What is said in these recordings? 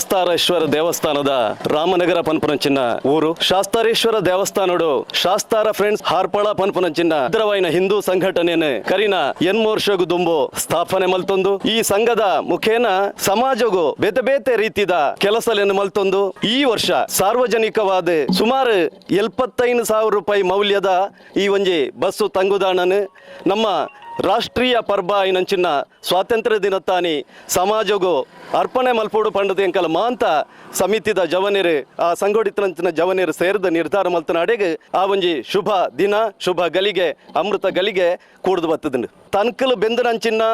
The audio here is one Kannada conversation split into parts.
ಶಾಸ್ತಾರೇಶ್ವರ ದೇವಸ್ಥಾನದ ರಾಮನಗರ ಪನ್ಪುನಂಚಿನ ಊರು. ಶಾಸ್ತಾರೇಶ್ವರ ದೇವಸ್ಥಾನಡು ಶಾಸ್ತಾರ ಫ್ರೆಂಡ್ಸ್ ಹಾರ್ಪಳ ಪನ್ಪುನಂಚಿನ ಭದ್ರವಾಯಿನ ಹಿಂದೂ ಸಂಘಟನೆಯನ್ನು ಕರಿನ ಎನ್ಮೋರ್ಷಗು ದುಂಬು ಸ್ಥಾಪನೆ ಮಲ್ತೊಂದು. ಈ ಸಂಘದ ಮುಖೇನ ಸಮಾಜಗೂ ಬೇತೆ ಬೇತೆ ರೀತಿದ ಕೆಲಸಗಳನ್ನು ಮಲ್ತೊಂದು. ಈ ವರ್ಷ ಸಾರ್ವಜನಿಕವಾದ ಸುಮಾರು ಎಲ್ಪತ್ತೈದು ಸಾವಿರ ರೂಪಾಯಿ ಮೌಲ್ಯದ ಈ ಒಂಜಿ ಬಸ್ಸು ತಂಗುದಾಣನು ನಮ್ಮ ರಾಷ್ಟ್ರೀಯ ಪರ್ಬ ಐನಂಚಿನ ಸ್ವಾತಂತ್ರ್ಯ ದಿನತ್ತಾನಿ ಸಮಾಜಗು ಅರ್ಪಣೆ ಮಲ್ಪೋಡು ಪಂಡದ ಎಂಕಲ ಮಾಂತ ಸಮಿತಿದ ಜವನೇರು, ಆ ಸಂಘಟಿತನಂಚಿನ ಜವನೇರು ಸೇರಿದ ನಿರ್ಧಾರ ಮಲ್ತನ ಅಡೆಗೆ ಆ ಒಂಜಿ ಶುಭ ದಿನ, ಶುಭ ಗಲಿಗೆ, ಅಮೃತ ಗಲಿಗೆ ಕೂಡ್ದು ಬತ್ತದಂಡು ತನ್ಕಲು ಬೆಂದನಂಚಿನ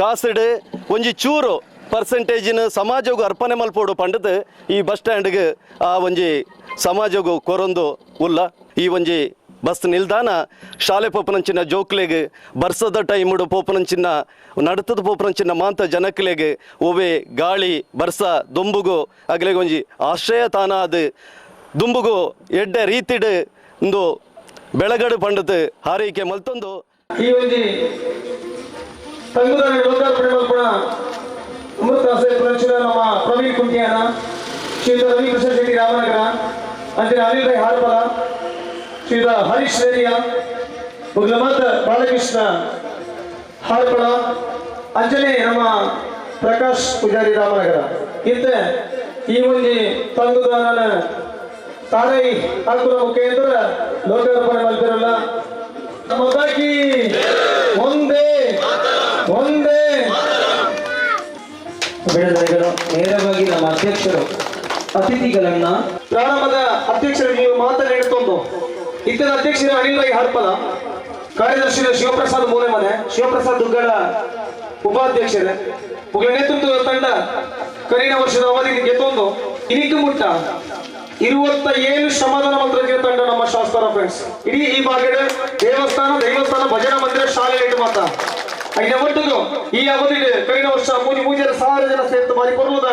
ಕಾಸಡು ಒಂಜಿ ಚೂರು ಪರ್ಸೆಂಟೇಜಿನ ಸಮಾಜಗು ಅರ್ಪಣೆ ಮಲ್ಪೋಡು ಪಂಡದ ಈ ಬಸ್ ಸ್ಟ್ಯಾಂಡ್ಗೆ ಆ ಒಂಜಿ ಸಮಾಜಗು ಕೊರೊಂದು ಉಲ್ಲ. ಈ ಒಂಜಿ ಬಸ್ ನಿಲ್ದಾಣ. ಶಾಲೆ ಪೋಪನಂಚಿನ ಜೋಕ್ಲೆಗ್, ಬರ್ಸದ ಟೈಮುಡು ಪೋಪನಂಚಿನ ನಡತದ ಪೋಪನಂಚಿನ ಮಾಂತ ಜನಕ್ಲೆಗ್, ಒವೆ ಗಾಳಿ, ಬರ್ಸ, ದುಂಬುಗೋ, ಅಗ್ಲೆಗ್ ಒಂಜಿ ಆಶ್ರಯ ತಾನ ಅದು. ದುಂಬುಗು ಎಡ್ಡೆ ರೀತಿಡು ಒಂದು ಬೆಳಗಡೆ ಪಂಡದ ಹಾರೈಕೆ ಮಲ್ತೊಂದು. ಈ ಒಂದು ತಂಗುದಾನ ಲೋಕಾರ್ಪಣೆ ಮಲ್ಪಣ ಅಮೃತ ಪುರಂಚಿನ ನಮ್ಮ ಪ್ರವೀಣ್ ಕುಂಟಿಯಾನ ಶ್ರೀಯುತ ರವಿ ಪ್ರಸಾದ್ ಶೆಟ್ಟಿ ರಾಮನಗರ ಅಂತಿನ ಅನಿಲ್ ರೈ ಹಾರ್ಪಲ ಶ್ರೀಯುತ ಹರಿಶ್ವೇರಿಯ ಉಗ್ರಮಾತ ಮುಗ್ಲಮಾತ ಬಾಲಕೃಷ್ಣ ಹಾಳ್ಪಳ ಅಂಜನೆ ನಮ್ಮ ಪ್ರಕಾಶ್ ಪೂಜಾರಿ ರಾಮನಗರ. ಇಂತ ಈ ಒಂದು ತಂಗುದಾನ ತಾರೈ ಹಾಕುವ ಮುಖೇಂದ್ರ ಲೋಕಾರ್ಪಣೆ ಮಾಡ್ತಿರಲ್ಲ ಮತಾಕಿ ಒಂದೇ ಒಂದೇ. ಬೆಳೆದವರು ನೇರವಾಗಿ ನಮ್ಮ ಅಧ್ಯಕ್ಷರು ಅತಿಥಿಗಳನ್ನ ಪ್ರಾರಂಭದ ಅಧ್ಯಕ್ಷರಿಗೆ ನೀವು ಇತರ ಅಧ್ಯಕ್ಷರು ಅನಿಲ್ ರೈ ಹರ್ಪಲ, ಕಾರ್ಯದರ್ಶಿ ಶಿವಪ್ರಸಾದ್ ಮೂಲೆ ಮನೆ ಶಿವಪ್ರಸಾದ್ ದುಗ್ಗಡ ಉಪಾಧ್ಯಕ್ಷರೇ. ಉಗಳ ನೇತೃತ್ವದ ತಂಡ ಕರೀನ ವರ್ಷದ ಅವಧಿ ಗೆದ್ದೊಂದು ಇನ್ನಿಕ್ಕೆ ಮುಟ್ಟ. ಇರುವಂತ ಏಳು ಶ್ರಮದಾನ ಮಂತ್ರಜ್ಞ ತಂಡ ನಮ್ಮ ಶಾಸ್ತ್ರ ಫ್ರೆಂಡ್ಸ್ ಇಡೀ ಈ ಭಾಗದ ದೇವಸ್ಥಾನ, ದೈವಸ್ಥಾನ, ಭಜನಾ ಮಂದಿರ, ಶಾಲೆ ಇಟ್ಟು ಮಾತ ಐನ ಒಟ್ಟಿಗೂ ಈ ಅವಧಿ ಕಳೆದ ವರ್ಷ ಮೂಜಿ ಮೂಜರ ಸಾವಿರ ಜನ ಸೇರ್ತು ಮಾಡಿ ಕೊಡುವುದ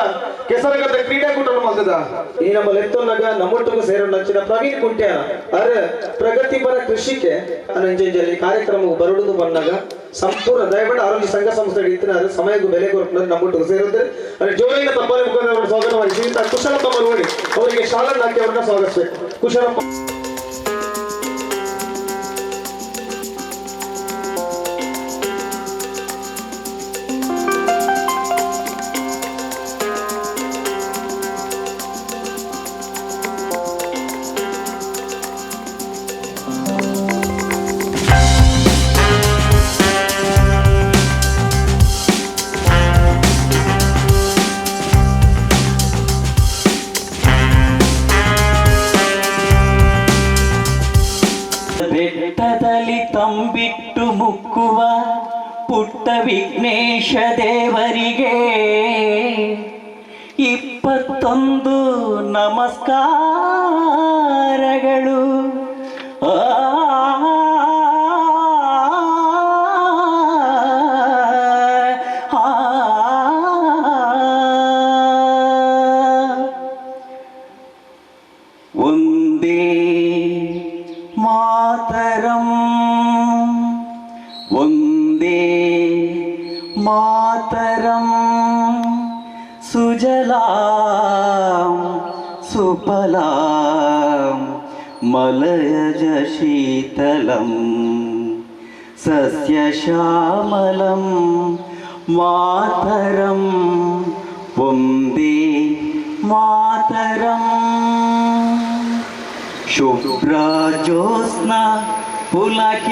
ಕೆಸರಗದ ಕ್ರೀಡಾಕೂಟ ಮಗದ. ಈ ನಮ್ಮ ಲೆತ್ತೊನ್ನಗ ನಮ್ಮೊಟ್ಟಿಗೂ ಸೇರೋ ನಂಚಿನ ಪ್ರವೀಣ್ ಕುಂಟ್ಯಾನ ಅರ ಪ್ರಗತಿಪರ ಕೃಷಿಗೆ ಅನಂಜಂಜಲಿ ಕಾರ್ಯಕ್ರಮವು ಬರುಡುದು ಬಂದಾಗ ಸಂಪೂರ್ಣ ದಯವಿಟ್ಟು ಆರೋಗ್ಯ ಸಂಘ ಸಂಸ್ಥೆ ಇತ್ತಿನ ಸಮಯಕ್ಕೂ ಬೆಲೆ ಕೊಟ್ಟು ನಮ್ಮೊಟ್ಟಿಗೂ ಸೇರುತ್ತೆ ಅಲ್ಲಿ ಜೋರಿನ ತಪ್ಪಲೆ ಮುಖಂಡ ಸ್ವಾಗತವಾಗಿ ಶ್ರೀಯುತ ಕುಶಲಪ್ಪ ಮರುವಡಿ ಅವರಿಗೆ ಶಾಲಾ ನಾಟ್ಯವನ್ನ ಸ್ವಾಗತಿಸಬೇಕು. ಕುಶಲಪ್ಪ ಬೆಟ್ಟದಲ್ಲಿ ತಂಬಿಟ್ಟು ಮುಕ್ಕುವ ಪುಟ್ಟ ವಿಘ್ನೇಶ ದೇವರಿಗೆ ಇಪ್ಪತ್ತೊಂದು ನಮಸ್ಕಾರಗಳು. ಆ कृपलां मलयजशीतलं सस्यश्यामलं मातरं पुन्दे मातरम् शुभ्रज्योत्स्ना पुलकितयामिनीं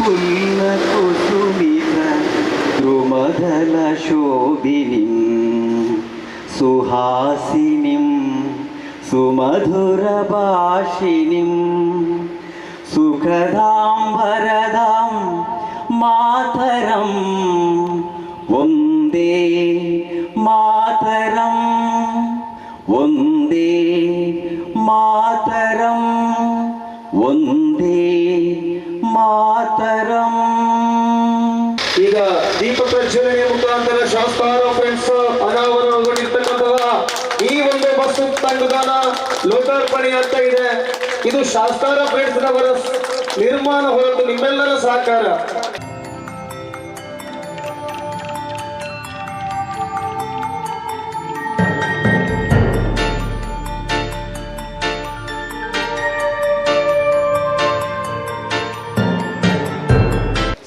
पुल्लकुसुमित द्रुमधलशोभिनीम् സുഹാസിനിം സുമധുരഭാഷിണിം സുഖദാം വരദാം മാതരം. വന്ദേ മാതരം വന്ദേ മാതരം വന്ദേ മാതരം. ಅಂತ ಇದೆ. ಇದು ಶಾಸ್ತಾರ ಬೇಡಿಸಿದವರ ನಿರ್ಮಾಣ ಹೊರತು ನಿಮ್ಮೆಲ್ಲರ ಸಹಕಾರ.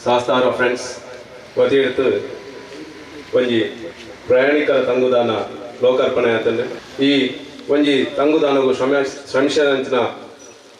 ಶಾಸ್ತಾರ ಫ್ರೆಂಡ್ಸ್ ವತಿಯಿಡ್ತು ಒಂಜಿ ಪ್ರಯಾಣಿಕರ ತಂಗುದಾನ ಲೋಕಾರ್ಪಣೆ ಆತಂದ್ರೆ ಈ ಒಂಜಿ ತಂಗುದಾನಗು ಶ್ರಮ ಶ್ರಮಿಸಿದಂಚಿನ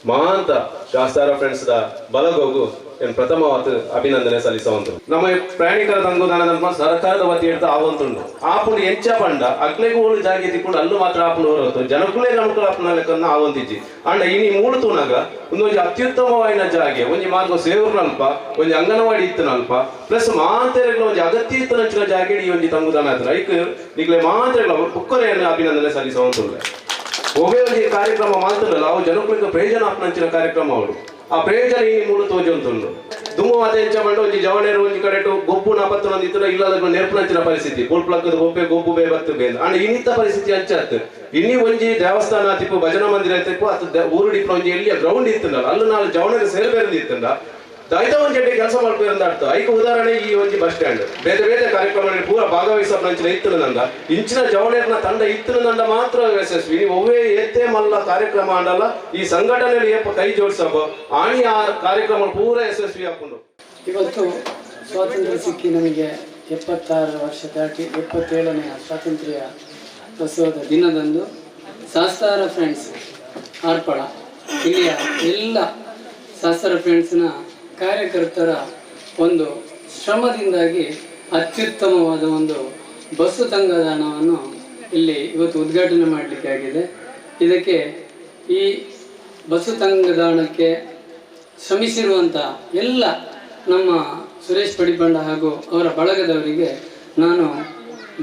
ಮಹಾಂತ ಶಾಸ್ತಾರ ಫ್ರೆಂಡ್ಸ್ ದ ಬಲಗೋಗು ಪ್ರಥಮವಾದ ಅಭಿನಂದನೆ ಸಲ್ಲಿಸುವಂತ ನಮ್ಮ ಪ್ರಯಾಣಿಕರ ತಂಗುದಾನ ನಮ್ಮ ಸರ್ಕಾರದ ವತಿ ಹೇಳ್ತಾ ಆವಂತುಂಡು ಆಪುಂಡು ಎಂಚ ಪಂಡ ಅಕ್ಲೆಗೂ ಊಳು ಜಾಗಿ ತಿಕ್ಕೊಂಡು ಅಲ್ಲೂ ಮಾತ್ರ ಆಪುಂಡು ಹೊರತು ಜನಕುಲೇ ನಮ್ಕುಲ ಆಪುನ ಲೆಕ್ಕನ್ನ ಆವಂತಿಜ್ಜಿ ಅಂಡ ಇನಿ ಮೂಳು ತೂನಾಗ ಒಂದು ಅತ್ಯುತ್ತಮವಾದ ಜಾಗೆ, ಒಂಜಿ ಮಾರ್ಗ ಸೇವ್ರನಲ್ಪ, ಒಂಜಿ ಅಂಗನವಾಡಿ ಇತ್ತನಲ್ಪ, ಪ್ಲಸ್ ಮಾತ್ರ ಒಂದು ಅಗತ್ಯ ಇತ್ತನಂಚಿನ ಜಾಗೆ ಈ ಒಂದು ತಂಗುದಾನ ಆತನ ಐಕ್ ನಿಕ್ಲೆ ಮಾಂತೆರೆಗಳ ಪುಕ್ಕರೆಯನ್ನು ಅಭಿನಂದನೆ ಸಲ್ಲಿಸುವಂತ ಒಬ್ಬೇ ಒಂದು ಕಾರ್ಯಕ್ರಮ ಮಾತ್ರ ಅವು ಜನಕುಲಿಗೆ ಪ್ರಯೋಜನ ಆಪ್ನಂಚಿನ ಕಾರ್ಯಕ್ರಮ ಅವಳು ಆ ಪ್ರಯೋಜನ ಈ ಮೂಲ ತೋಜುಂತುಂಡು ದುಮ್ಮು ಮಾತೆ ಎಂಚ ಬಂಡ ಒಂಜಿ ಜವಣೇರು ಒಂಜಿ ಕಡೆಟು ಗೊಬ್ಬು ನಾಪತ್ತು ನಂದಿತ್ತು ಇಲ್ಲದ ನೆರಪುನಂಚಿನ ಪರಿಸ್ಥಿತಿ. ಪುಲ್ಪ್ಲಕ್ಕದ ಗೊಬ್ಬೆ ಗೊಬ್ಬು ಬೇ ಬತ್ತು ಬೇ ಅಂಡ್ ಇನ್ನಿತ್ತ ಪರಿಸ್ಥಿತಿ ಅಂಚಾತ್. ಇನ್ನಿ ಒಂಜಿ ದೇವಸ್ಥಾನ ತಿಪ್ಪು ಭಜನಾ ಮಂದಿರ ತಿಪ್ಪು ಅದು ದ- ಊರು ಡಿಪ್ಲ ಒಂಜಿ ಎಲ್ಲಿಯ ಗ್ರೌಂಡ್ ಇತ್ತಲ್ಲ ಅಲ್ಲಿ ನಾಲ್ಕು ಜವಣೇರು ಸೇರ್ಬೇರೆ ಇತ್ತಂಡ. ದೈತ ಜೊತೆ ಕೆಲಸ ಮಾಡ್ಕೊಂಡು ಅರ್ಥ. ಐಕ ಉದಾಹರಣೆ ಈ ಒಂದು ಬಸ್ ಸ್ಟ್ಯಾಂಡ್ ಬೇರೆ ಬೇರೆ ಕಾರ್ಯಕ್ರಮಗಳಲ್ಲಿ ಪೂರ ಭಾಗವಹಿಸಪ್ಪ ಇತ್ತು ನಂದ. ಇಂಚಿನ ಜವಳಿಯರ್ನ ತಂಡ ಇತ್ತು ನಂದ ಮಾತ್ರ ಯಶಸ್ವಿ. ನೀವು ಒವ್ವೇ ಎತ್ತೇ ಮಲ್ಲ ಕಾರ್ಯಕ್ರಮ ಅಂಡಲ್ಲ ಈ ಸಂಘಟನೆಯಲ್ಲಿ ಏಪ ಕೈ ಜೋಡಿಸಬ ಆಣಿ ಆ ಕಾರ್ಯಕ್ರಮ ಪೂರ ಯಶಸ್ವಿ ಹಾಕೊಂಡು ಇವತ್ತು ಸ್ವಾತಂತ್ರ್ಯ ಸಿಕ್ಕಿ ನಮಗೆ ಎಪ್ಪತ್ತಾರು ವರ್ಷ ದಾಟಿ ಎಪ್ಪತ್ತೇಳನೆಯ ಸ್ವಾತಂತ್ರ್ಯ ಉತ್ಸವದ ದಿನದಂದು ಶಾಸ್ತಾರ ಫ್ರೆಂಡ್ಸ್ ಆರ್ಪಳ ಇಲ್ಲಿಯ ಎಲ್ಲ ಶಾಸ್ತಾರ ಫ್ರೆಂಡ್ಸ್ನ ಕಾರ್ಯಕರ್ತರ ಒಂದು ಶ್ರಮದಿಂದಾಗಿ ಅತ್ಯುತ್ತಮವಾದ ಒಂದು ಬಸ್ಸು ತಂಗದಾನವನ್ನು ಇಲ್ಲಿ ಇವತ್ತು ಉದ್ಘಾಟನೆ ಮಾಡಲಿಕ್ಕೆ ಆಗಿದೆ. ಇದಕ್ಕೆ ಈ ಬಸ್ಸು ತಂಗದಾಣಕ್ಕೆ ಶ್ರಮಿಸಿರುವಂಥ ಎಲ್ಲ ನಮ್ಮ ಸುರೇಶ್ ಪಡಿಪಂಡ ಹಾಗೂ ಅವರ ಬಳಗದವರಿಗೆ ನಾನು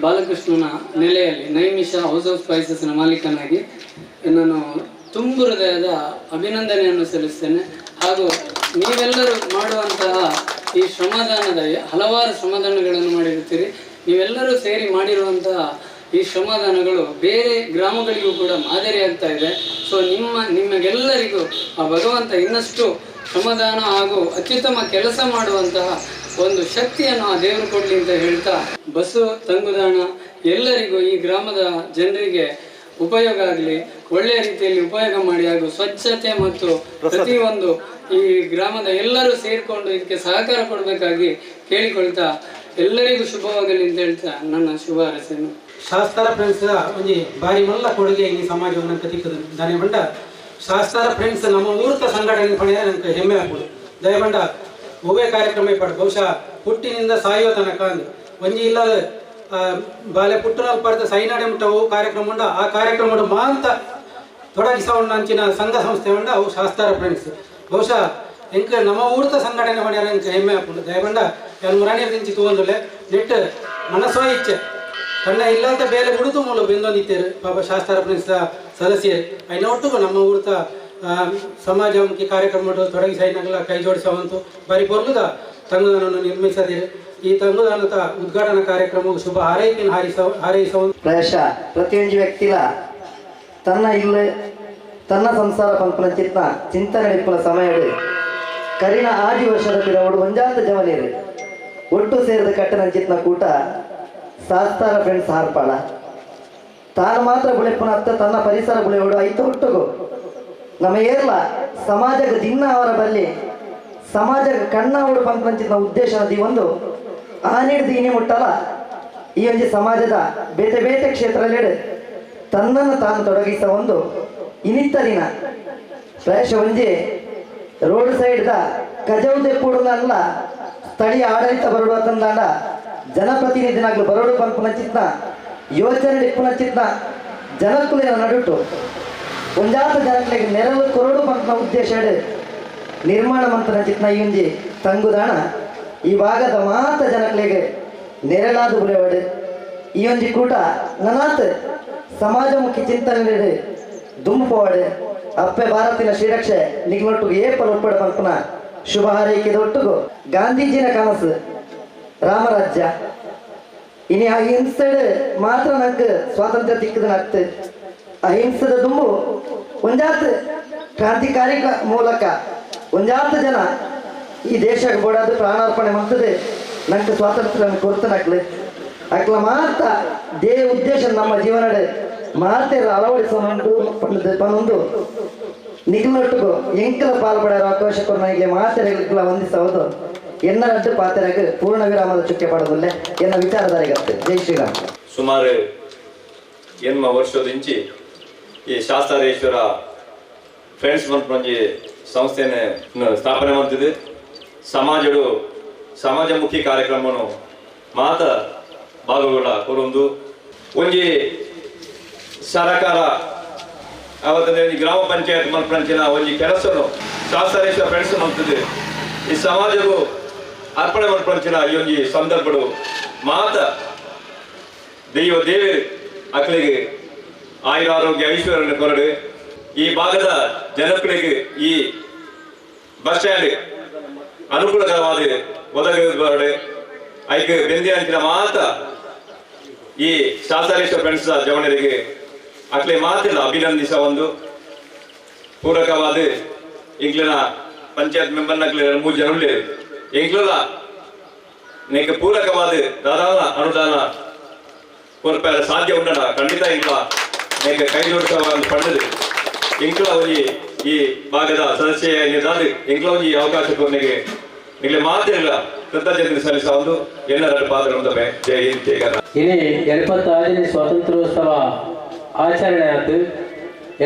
ಬಾಲಕೃಷ್ಣನ ನೆಲೆಯಲ್ಲಿ ನೈಮಿಷ ಹೌಸ್ ಆಫ್ ಸ್ಪೈಸಸ್ನ ಮಾಲೀಕನಾಗಿ ನಾನು ತುಂಬು ಹೃದಯದ ಅಭಿನಂದನೆಯನ್ನು ಸಲ್ಲಿಸ್ತೇನೆ ಹಾಗೂ ನೀವೆಲ್ಲರೂ ಮಾಡುವಂತಹ ಈ ಶ್ರಮದಾನದ ಹಲವಾರು ಶ್ರಮದಾನಗಳನ್ನು ಮಾಡಿರುತ್ತೀರಿ. ನೀವೆಲ್ಲರೂ ಸೇರಿ ಮಾಡಿರುವಂತಹ ಈ ಶ್ರಮದಾನಗಳು ಬೇರೆ ಗ್ರಾಮಗಳಿಗೂ ಕೂಡ ಮಾದರಿ ಆಗ್ತಾ ಇದೆ. ಸೊ ನಿಮ್ಮ, ನಿಮಗೆಲ್ಲರಿಗೂ ಆ ಭಗವಂತ ಇನ್ನಷ್ಟು ಶ್ರಮದಾನ ಹಾಗೂ ಅತ್ಯುತ್ತಮ ಕೆಲಸ ಮಾಡುವಂತಹ ಒಂದು ಶಕ್ತಿಯನ್ನು ಆ ದೇವರು ಕೊಡಲಿ ಅಂತ ಹೇಳ್ತಾ ಬಸ್ಸು ತಂಗುದಾಣ ಎಲ್ಲರಿಗೂ ಈ ಗ್ರಾಮದ ಜನರಿಗೆ ಉಪಯೋಗ ಆಗಲಿ ಒಳ್ಳೆಯ ರೀತಿಯಲ್ಲಿ ಉಪಯೋಗ ಮಾಡಿ ಹಾಗೂ ಸ್ವಚ್ಛತೆ ಮತ್ತು ಪ್ರತಿಯೊಂದು ಈ ಗ್ರಾಮದ ಎಲ್ಲರೂ ಸೇರಿಕೊಂಡು ಇದಕ್ಕೆ ಸಹಕಾರ ಕೊಡಬೇಕಾಗಿ ಕೇಳಿಕೊಳ್ತಾ ಎಲ್ಲರಿಗೂ ಶುಭವಾಗಲಿ ಅಂತ ಹೇಳ್ತಾ ನನ್ನ ಶುಭ ಹಾರೈಸೆಯನ್ನು ಶಾಸ್ತ್ರ ಫ್ರೆಂಡ್ಸ್ ಒಂಜಿ ಬಾರಿ ಮಲ್ಲ ಕೊಡುಗೆ ಈ ಸಮಾಜವನ್ನು ಕತಿಕದು ದಾನೆ ಬಂಡ ಶಾಸ್ತ್ರ ಫ್ರೆಂಡ್ಸ್ ನಮ್ಮ ಮೂರ್ತ ಸಂಘಟನೆ ಪಡೆಯ ನನಗೆ ಹೆಮ್ಮೆ ಆಗ್ಬೋದು. ದಯಬಂಡ ಒವ್ವೇ ಕಾರ್ಯಕ್ರಮ ಪಡ ಬಹುಶಃ ಹುಟ್ಟಿನಿಂದ ಸಾಯೋ ತನಕ ಅಂದು. ಒಂಜಿ ಇಲ್ಲ ಆ, ಬಾಲೆ ಪುಟ್ಟನಲ್ಲಿ ಪಡೆದ ಸೈನಾಡೆ ಮುಟ್ಟ ಅವು ಕಾರ್ಯಕ್ರಮ ಉಂಡ. ಆ ಕಾರ್ಯಕ್ರಮ ಮಾಂತ ತೊಡಗಿಸೋಣ ಅಂಚಿನ ಸಂಘ ಸಂಸ್ಥೆ ಉಂಡ ಅವು ಶಾಸ್ತಾರ ಫ್ರೆಂಡ್ಸ್ ಬಹುಶಃ ಎಂಕ ನಮ್ಮ ಊರ್ತ ಸಂಘಟನೆ ಮಾಡ್ಯಾರ ಎಂಕ ಹೆಮ್ಮೆ ಹಾಕೊಂಡು ದಯಬಂಡ ಯಾರು ಮುರಾಣಿಯರ್ ದಿಂಚಿ ತಗೊಂಡುಲೆ ನೆಟ್ ಮನಸ್ಸೋ ಇಚ್ಛೆ. ಕಣ್ಣ ಇಲ್ಲಂತ ಬೇಲೆ ಬಿಡುದು ಮೂಲ ಬೆಂದೊಂದಿತ್ತೆ ಪಾಪ ಶಾಸ್ತ್ರ ಫ್ರೆಂಡ್ಸ್ ಅಯ್ಯ ಒಟ್ಟು ನಮ್ಮ ಊರ್ತ ಸಮಾಜಮುಖಿ ಕಾರ್ಯಕ್ರಮ ತೊಡಗಿ ಸೈನಗಳ ಕೈ ಜೋಡಿಸುವಂತು ಬರಿ ಪೊರ್ಲುದ ತಂಗುದಾನವನ್ನು ನಿರ್ಮಿಸದೆ ಈ ತಂಗುದಾನದ ಉದ್ಘಾಟನಾ ಕಾರ್ಯಕ್ರಮವು ಶುಭ ಹಾರೈಕೆಯನ್ನು ಹಾರೈಸ ಹಾರೈಸುವ ಪ್ರತಿಯೊಂದು ವ್ಯಕ್ತಿಲ ತನ್ನ ಇಲ್ಲೇ, ತನ್ನ ಸಂಸಾರ ಪಂಪನ ಚಿತ್ತ ಚಿಂತನೆ ಇಪ್ಪನ ಸಮಯ ಕರಿನ ಆದಿ ವರ್ಷದ ಪಿರವಡು ಒಂಜಾತ ಜವನೇರಿ. ಒಟ್ಟು ಸೇರಿದ ಕಟ್ಟನ ಚಿತ್ನ ಕೂಟ ಸಾಸ್ತಾರ ಫ್ರೆಂಡ್ಸ್ ಹಾರ್ಪಾಳ. ತಾನು ಮಾತ್ರ ಬುಳೆಪ್ಪನ ಅತ್ತ, ತನ್ನ ಪರಿಸರ ಬುಳೆಯೋಡು ಐತ ಹುಟ್ಟುಗು. ನಮ್ಮ ಏರ್ಲ ಸಮಾಜದ ದಿನ್ನ ಅವರ ಬಲ್ಲಿ ಸಮಾಜದ ಕಣ್ಣ ಪಂಪನ ಪಂಪಂಚಿನ ಉದ್ದೇಶ ನದಿ ಒಂದು ಆನಿಡ್ದು ಇನಿ ಮುಟ್ಟಲ್ಲ. ಈ ಒಂದು ಸಮಾಜದ ಬೇತೆ ಬೇತೆ ಕ್ಷೇತ್ರದಲ್ಲಿ ತನ್ನನ್ನು ತಾನು ತೊಡಗಿಸ ಒಂದು ಇನಿತ್ತ ದಿನ ಪ್ರಾಯಶಃ ಒಂಜಿ ರೋಡ್ ದ ಕಜೌದೆ ಕೂಡಲ್ಲ ಸ್ಥಳೀಯ ಆಡಳಿತ ಬರಡು ತಂದಾಂಡ ಜನಪ್ರತಿನಿಧಿನಾಗ್ಲು ಬರಡು ಯೋಚನೆ ಇಪ್ಪನಚಿತ್ನ ಜನಕ್ಕುಲಿನ ನಡುಟು ಒಂಜಾತ ಜನಗಳಿಗೆ ನೆರವು ಕೊರಡು ಪಂಪನ ಉದ್ದೇಶ ನಿರ್ಮಾಣ ಮಂತ್ರ ಚಿತ್ನ ಈ ತಂಗುದಾಣ. ಈ ಭಾಗದ ಮಾತ ಜನಗಳಿಗೆ ನೆರಳಾದ ಬುಲೆವಡು ಈ ಒಂಜಿ ಕೂಟ ನನಾತ್ ಸಮಾಜಮುಖಿ ಚಿಂತನೆ ದುಂಪವಾಡೆ ಅಪ್ಪೆ ಭಾರತಿನ ಶ್ರೀರಕ್ಷೆ ನಿಗ್ಲೊಟ್ಟಿಗೆ ಏಪಲ್ ಉಪ್ಪಡ ಪಂಪನ ಶುಭ ಹಾರೈಕೆದ ಒಟ್ಟಿಗೂ ಗಾಂಧೀಜಿನ ಕನಸು. ರಾಮರಾಜ್ಯ. ಇನಿ ಅಹಿಂಸೆಡ್ ಮಾತ್ರ ನಂಗೆ ಸ್ವಾತಂತ್ರ್ಯ ತಿಕ್ಕದ ನತ್ತು ಅಹಿಂಸದ ದುಂಬು ಒಂಜಾತ್ ಕ್ರಾಂತಿಕಾರಿ ಮೂಲಕ ಒಂಜಾತ್ ಜನ ಈ ದೇಶಕ್ಕೆ ಬೋಡಾದ ಪ್ರಾಣಾರ್ಪಣೆ ಮಾಡ್ತದೆ ನಂಗೆ ಸ್ವಾತಂತ್ರ್ಯ ಕೊರ್ತನಕ್ಲೆ ಅಕ್ಲ ಮಾತ್ರ ದೇ ಉದ್ದೇಶ ನಮ್ಮ ಜೀವನದ ಮಾತೆರ ಅಳವಡಿಸೋನುಂಟು ಪಂಡದ ಪನೊಂದು ನಿಗ್ಲೊಟ್ಟಿಗೂ ಎಂಕಲ ಪಾಲ್ಪಡೋ ಅವಕಾಶ ಕೊರ ನನಗೆ ಮಾತೆರೆಗಳ ವಂದಿಸಬಹುದು ಎನ್ನರಡ್ಡು ಪಾತೆರಗ್ ಪೂರ್ಣ ವಿರಾಮದ ಚುಕ್ಕೆ ಪಡೋದಲ್ಲೇ ಎನ್ನ ವಿಚಾರಧಾರೆಗತ್ತೆ. ಜೈ ಶ್ರೀರಾಮ್. ಸುಮಾರು ಎನ್ಮ ವರ್ಷದಿಂಚಿ ಈ ಶಾಸ್ತ್ರೇಶ್ವರ ಫ್ರೆಂಡ್ಸ್ ಒಂಜಿ ಸಂಸ್ಥೆನ ಸ್ಥಾಪನೆ ಮಾಡ್ತಿದೆ ಸಮಾಜಡು, ಸಮಾಜಮುಖಿ ಕಾರ್ಯಕ್ರಮನು ಮಾತ ಭಾಗಗಳ ಕೊರೊಂದು. ಒಂಜಿ ಸರಕಾರ ಅವತ್ತಿನ ಗ್ರಾಮ ಪಂಚಾಯತ್ ಮಲ್ಪಂಚಿನ ಒಂಜಿ ಕೆಲಸನು ಶಾಸ್ತಾರೇಶ್ವರ ಫ್ರೆಂಡ್ಸ್ ಮಾಡ್ತಿದೆ ಈ ಸಮಾಜವು ಅರ್ಪಣೆ ಮಲ್ಪಂಚಿನ ಈ ಒಂಜಿ ಸಂದರ್ಭಗಳು ಮಾತ ದೈವ ದೇವಿ ಅಕ್ಕಳಿಗೆ ಆಯುರ ಆರೋಗ್ಯ ಐಶ್ವರ್ಯ ಕೊರಡು. ಈ ಭಾಗದ ಜನಗಳಿಗೆ ಈ ಬಸ್ ಸ್ಟ್ಯಾಂಡ್ ಅನುಕೂಲಕರವಾದ ಒದಗಿಸಬಾರದು ಐಕ್ ಬೆಂದಿ ಅಂತಿನ ಮಾತ ಈ ಶಾಸ್ತ್ರೇಶ್ವರ ಫ್ರೆಂಡ್ಸ್ ಜವಣರಿಗೆ ಅಟ್ಲೆ ಮಾತಿಲ್ಲ ಅಭಿನಂದಿಸ ಒಂದು ಪೂರಕವಾದ ಈಗ್ಲಿನ ಪಂಚಾಯತ್ ಮೆಂಬರ್ನಾಗ್ಲಿ ಮೂರು ಜನ ಉಳ್ಳೇರು ಈಗ್ಲಲ್ಲ ನಿಮಗೆ ಪೂರಕವಾದ ದಾದಾನ ಅನುದಾನ ಕೊರಪಾರ ಸಾಧ್ಯ ಉಂಡಣ ಖಂಡಿತ ಇಲ್ಲ ನಿಮಗೆ ಕೈ ಜೋಡಿಸುವ ಪಡೆದು ಇಂಕ್ಲ ಈ ಭಾಗದ ಸದಸ್ಯ ನಿರ್ಧಾರ ಇಂಕ್ಲ ಈ ಅವಕಾಶ ಕೊನೆಗೆ ನಿಮಗೆ ಮಾತಿಲ್ಲ ಕೃತಜ್ಞತೆ ಸಲ್ಲಿಸ ಒಂದು ಎಲ್ಲರ ಪಾತ್ರ ಉಂಟೆ ಜೈ ಹಿಂದ್, ಜೈ ಕರ್ನಾಟಕ. ಇನಿ ಎಲ್ಪತ್ತಾರನೇ ಸ್ವಾತಂತ್ರ್ಯೋತ್ಸವ ಆಚರಣೆ ಆಯ್ತು.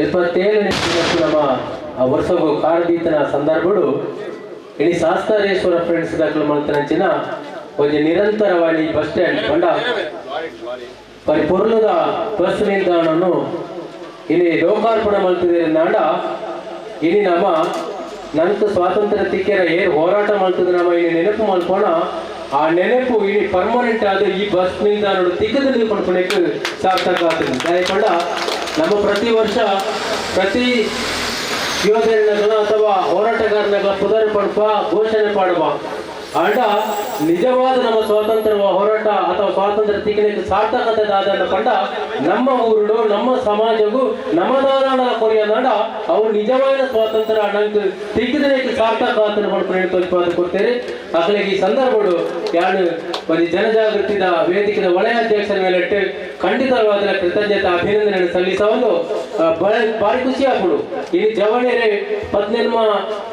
ಎಲ್ಪತ್ತೇಳನೇ ದಿನಕ್ಕೂ ನಮ್ಮ ವರ್ಷಗೂ ಕಾರದೀತನ ಸಂದರ್ಭಗಳು ಇಡೀ ಶಾಸ್ತಾರೇಶ್ವರ ಫ್ರೆಂಡ್ಸ್ ದಾಖಲು ಮಾಡ್ತಾನಂಚಿನ ಒಂದು ನಿರಂತರವಾಗಿ ಬಸ್ ಸ್ಟ್ಯಾಂಡ್ ಬಂಡ ಪರಿಪೂರ್ಣದ ಬಸ್ ನಿಲ್ದಾಣವನ್ನು ಇಲ್ಲಿ ಲೋಕಾರ್ಪಣೆ ಮಾಡ್ತಿದ್ದೀರಿ ನಾಡ. ಇನಿ ನಮ್ಮ ನಂತ ಸ್ವಾತಂತ್ರ್ಯ ತಿಕ್ಕೆರ ಏನ್ ಹೋರಾಟ ಮಾಡ್ತದೆ ನಮ್ಮ ಇಲ್ಲಿ ನೆನಪು ಮಾಡ್ಕೋಣ ಆ ನೆನಪು ಇಲ್ಲಿ ಪರ್ಮನೆಂಟ್ ಆದ ಈ ಬಸ್ ನಿಲ್ದಾಣ ತಿಕ್ಕದಲ್ಲಿ ಪಡ್ಕೊಳಕ್ಕೆ ಸಾರ್ಥಕ ಆಗ್ತದೆ. ದಯಕೊಂಡ ನಮ್ಮ ಪ್ರತಿ ವರ್ಷ ಪ್ರತಿ ಯೋಜನೆಗಳ ಅಥವಾ ಹೋರಾಟಗಾರನ ಪುನರ್ ಪಡ್ಪ ಘೋಷಣೆ ಮಾಡುವ. ಆಂಡ ನಿಜವಾದ ನಮ್ಮ ಸ್ವಾತಂತ್ರ್ಯ ಹೋರಾಟ ಅಥವಾ ಸ್ವಾತಂತ್ರ್ಯ ತಿಕ್ಕಲಿಕ್ಕೆ ಸಾರ್ಥಕತೆದಾದ ಕಂಡ ನಮ್ಮ ಊರುಡು, ನಮ್ಮ ಸಮಾಜವು ನಮ್ಮದಾನ ಕೊರಿಯ ನಾಡ. ಅವು ನಿಜವಾದ ಸ್ವಾತಂತ್ರ್ಯ ನಂಗೆ ತಿಕ್ಕಿದಕ್ಕೆ ಸಾರ್ಥಕ ಅಂತ ಮಾಡ್ಕೊಂಡು ಅಗಲಿಗೆ ಈ ಸಂದರ್ಭಗಳು ಯಾರು ಒಂದು ಜನಜಾಗೃತಿದ ವೇದಿಕೆಯ ವಲಯ ಅಧ್ಯಕ್ಷರ ಮೇಲೆ ಇಟ್ಟು ಖಂಡಿತವಾದ ಕೃತಜ್ಞತೆ ಅಭಿನಂದನೆ ಸಲ್ಲಿಸ ಒಂದು ಆ, ಬ- ಭಾರಿ ಖುಷಿ ಆಗ್ಬಿಡು ಇಲ್ಲಿ ಜವಣೆರೆ ಪದ್ನೆಲ್ಮ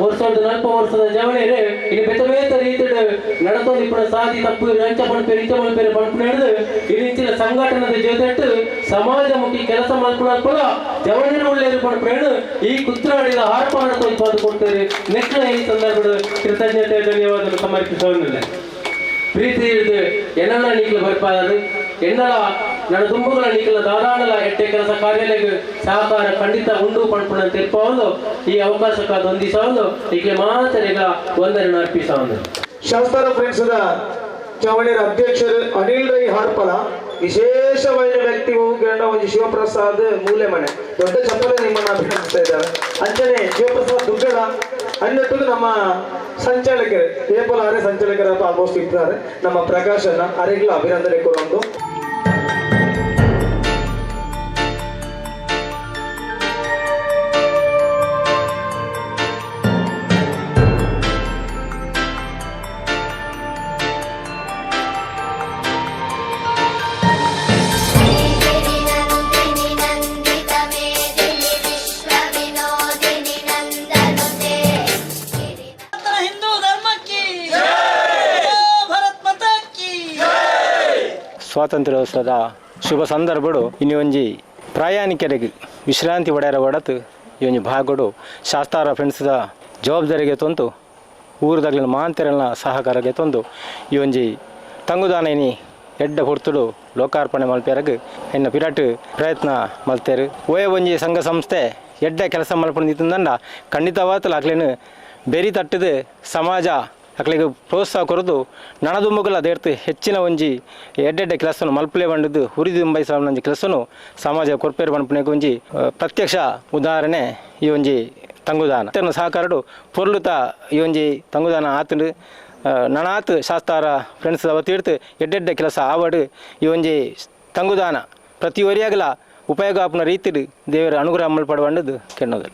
ವರ್ಷದ ನಲ್ಪ ವರ್ಷದ ಜವಣೆರೆ ಇಲ್ಲಿ ಬೆತ್ತ ಬೇತ ರೀತಿ ನಡತೋದು ಇಪ್ಪಡ ಸಾಧಿ ತಪ್ಪು ಲಂಚ ಪಣಪೇರು ಇಂಚ ಪಣಪೇರು ಪಣಪು ಹಿಡಿದು ಇಲ್ಲಿ ಇಂಚಿನ ಸಂಘಟನದ ಜೊತೆ ಸಮಾಜಮುಖಿ ಕೆಲಸ ಮಾಡ್ಕೊಳ್ಳೋದು ಜವಣೆರೆ ಒಳ್ಳೆಯ ಪಣಪೇರು ಈ ಕುತ್ರಾಡಿದ ಹಾರ್ಪಾಡ ತೋರಿಪಾದು ಕೊಡ್ತಾರೆ ನೆಕ್ಸ್ಟ್ ಈ ಸಂದರ್ಭದ ಕೃತಜ್ಞತೆ ಧನ್ಯವಾದ ಸಮರ್ಪಿಸೋದಿಲ್ಲ ಪ್ರೀತಿ ಹಿಡಿದು ಎನ್ನಲ್ಲ ನೀಕಲು ಬರ್ಪಾದರು ಎನ್ನಲ ನನ್ನ ತುಂಬುಗಳ ನೀಕಲ ದಾದಾಣಲ ಎಟ್ಟೆ ಕೆಲಸ ಕಾರ್ಯಾಲಯ ಸಹಕಾರ ಖಂಡಿತ ಉಂಡು ಪಣ್ಪುಣ ತಿರ್ಪವೊಂದು ಈ ಅವಕಾಶಕ್ಕಾದ ಹೊಂದಿಸವೊಂದು ಈಗಲೇ ಮಾತ್ರ ಈಗ ವಂದನೆ ಅರ್ಪಿಸವೊಂದು ಶಾಸ್ತ್ರ ಫ್ರೆಂಡ್ಸ್ ಚವಣಿಯ ಅಧ್ಯಕ್ಷರು ಅನಿಲ್ ರೈ ಹಾರ್ಪಲ ವಿಶೇಷವಾದ ವ್ಯಕ್ತಿ ಹೋಗಿಕೊಂಡ ಒಂದು ಶಿವಪ್ರಸಾದ್ ಮೂಲೆ ಮನೆ ದೊಡ್ಡ ಚಪ್ಪಲೆ ನಿಮ್ಮನ್ನ ಅಭಿನಂದಿಸ್ತಾ ಇದ್ದಾರೆ. ಅಂಚನೆ ಶಿವಪ್ರಸಾದ್ ದುಗ್ಗಡ, ಅನ್ನಟ್ಟು ನಮ್ಮ ಸಂಚಾಲಕರು. ಏಪಲ ಅರೆ ಸಂಚಾಲಕರ ಆಲ್ಮೋಸ್ಟ್ ಇದ್ದಾರೆ. ನಮ್ಮ ಪ್ರಕಾಶನ ಅರೆಗಳ ಅಭಿನಂದನೆ ಕೊಡೊಂದು ಸ್ವಾತಂತ್ರ್ಯೋತ್ಸವದ ಶುಭ ಸಂದರ್ಭಡು ಒಂಜಿ ಪ್ರಯಾಣಿಕರಿಗೆ ವಿಶ್ರಾಂತಿ ಒಡೆಯರ ಒಡತು ಈ ಒಂಜಿ ಭಾಗಡು ಶಾಸ್ತಾರ ಫ್ರೆಂಡ್ಸ್ದ ಜವಾಬ್ದಾರಿಗೆ ತೊಂದು ಊರದಾಗಲಿನ ಮಾಂತೆರಲ್ನ ಸಹಕಾರಕ್ಕೆ ತೊಂದು ಈ ಒಂಜಿ ತಂಗುದಾನ ಇನಿ ಎಡ್ಡ ಹುಡ್ತುಡು ಲೋಕಾರ್ಪಣೆ ಮಲ್ಪೆರಗ್ ಎನ್ನ ಪಿರಾಟ್ ಪ್ರಯತ್ನ ಮಲ್ತೇರು. ಓಯ ಒಂಜಿ ಸಂಘ ಸಂಸ್ಥೆ ಎಡ್ಡ ಕೆಲಸ ಮಲ್ಪಂದಿತ್ತಂದ ಖಂಡಿತವಾತಲು ಅಕ್ಲೇನು ಬೆರಿ ತಟ್ಟದು ಸಮಾಜ ಅಕ್ಲಿಗೆ ಪ್ರೋತ್ಸಾಹ ಕೊರದು ನಣದುಂಬುಗಳ ದೇರ್ತು ಹೆಚ್ಚಿನ ಒಂಜಿ ಎಡ್ಡೆಡ್ಡೆ ಕೆಲಸನು ಮಲ್ಪಲೆ ಬಂಡದ್ದು ಹುರಿದುಂಬೈ ಒಂಜಿ ಕೆಲಸನು ಸಮಾಜ ಕೊರ್ಪೇರು ಬಂಪನೆಗೆ ಒಂಜಿ ಪ್ರತ್ಯಕ್ಷ ಉದಾಹರಣೆ ಈ ಒಂಜಿ ತಂಗುದಾನ. ತನ್ನ ಸಹಕಾರಡು ಪೊರ್ಲುತ ಈ ಒಂಜಿ ತಂಗುದಾನ ಆತಂಡು. ನನಾತ್ ಶಾಸ್ತಾರ ಫ್ರೆಂಡ್ಸ್ ತೀರ್ತು ಎಡ್ಡೆಡ್ಡೆ ಕೆಲಸ ಆವಡು ಈ ಒಂಜಿ ತಂಗುದಾನ. ಪ್ರತಿ ಒರಿಯಾಗಲ ಉಪಯೋಗ ಆಪುನ ರೀತಿಡು ದೇವರ ಅನುಗ್ರಹ ಮಲ್ಪಡುವಂಡದು ಕೆಣ್ಣೋದು